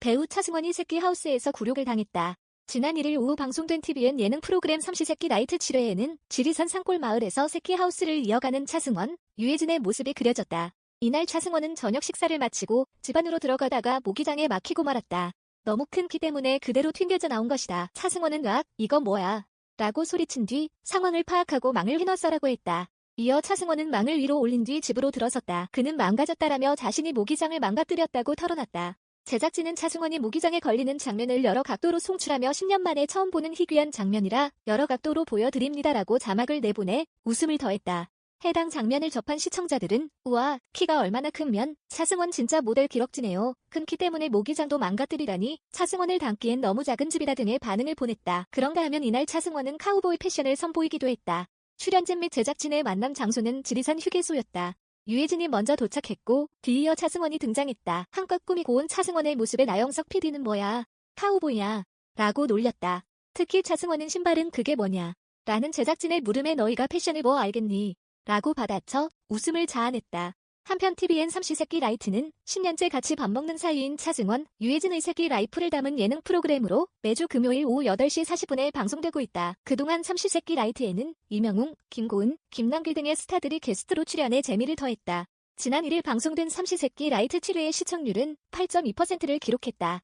배우 차승원이 새끼 하우스에서 굴욕을 당했다. 지난 1일 오후 방송된 TVN 예능 프로그램 삼시세끼 나이트 7회에는 지리산 산골 마을에서 새끼 하우스를 이어가는 차승원, 유해진의 모습이 그려졌다. 이날 차승원은 저녁 식사를 마치고 집 안으로 들어가다가 모기장에 막히고 말았다. 너무 큰 키 때문에 그대로 튕겨져 나온 것이다. 차승원은 악, 이거 뭐야? 라고 소리친 뒤 상황을 파악하고 망을 휘날싸라고 했다. 이어 차승원은 망을 위로 올린 뒤 집으로 들어섰다. 그는 망가졌다라며 자신이 모기장을 망가뜨렸다고 털어놨다. 제작진은 차승원이 모기장에 걸리는 장면을 여러 각도로 송출하며 10년 만에 처음 보는 희귀한 장면이라 여러 각도로 보여드립니다라고 자막을 내보내 웃음을 더했다. 해당 장면을 접한 시청자들은 우와 키가 얼마나 크면 차승원 진짜 모델 기럭지네요. 큰 키 때문에 모기장도 망가뜨리다니 차승원을 담기엔 너무 작은 집이다 등의 반응을 보냈다. 그런가 하면 이날 차승원은 카우보이 패션을 선보이기도 했다. 출연진 및 제작진의 만남 장소는 지리산 휴게소였다. 유해진이 먼저 도착했고 뒤이어 차승원이 등장했다. 한껏 꾸미고 온 차승원의 모습에 나영석 PD는 뭐야 카우보이야 라고 놀렸다. 특히 차승원은 신발은 그게 뭐냐 라는 제작진의 물음에 너희가 패션을 뭐 알겠니 라고 받아쳐 웃음을 자아냈다. 한편 TVN 삼시세끼 라이트는 10년째 같이 밥 먹는 사이인 차승원, 유해진의 새끼 라이프를 담은 예능 프로그램으로 매주 금요일 오후 8시 40분에 방송되고 있다. 그동안 삼시세끼 라이트에는 이명웅, 김고은, 김남길 등의 스타들이 게스트로 출연해 재미를 더했다. 지난 1일 방송된 삼시세끼 라이트 7회의 시청률은 8.2%를 기록했다.